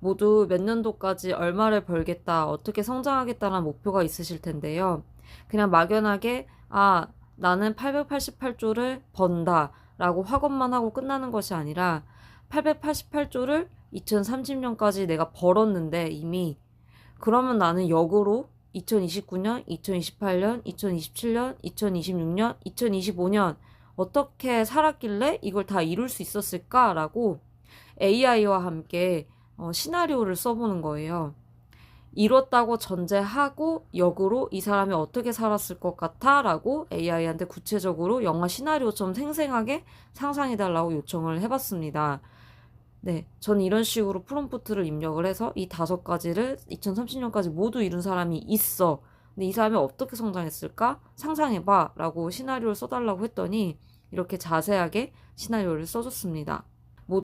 모두 몇 년도까지 얼마를 벌겠다, 어떻게 성장하겠다는 목표가 있으실 텐데요. 그냥 막연하게, 아, 나는 888조를 번다. 라고 확언만 하고 끝나는 것이 아니라 888조를 2030년까지 내가 벌었는데 이미 그러면 나는 역으로 2029년, 2028년, 2027년, 2026년, 2025년 어떻게 살았길래 이걸 다 이룰 수 있었을까라고 AI와 함께 어, 시나리오를 써보는 거예요. 이뤘다고 전제하고 역으로 이 사람이 어떻게 살았을 것 같아? 라고 AI한테 구체적으로 영화 시나리오처럼 생생하게 상상해달라고 요청을 해봤습니다. 네, 전 이런 식으로 프롬프트를 입력을 해서 이 다섯 가지를 2030년까지 모두 이룬 사람이 있어. 근데 이 사람이 어떻게 성장했을까? 상상해봐. 라고 시나리오를 써달라고 했더니 이렇게 자세하게 시나리오를 써줬습니다.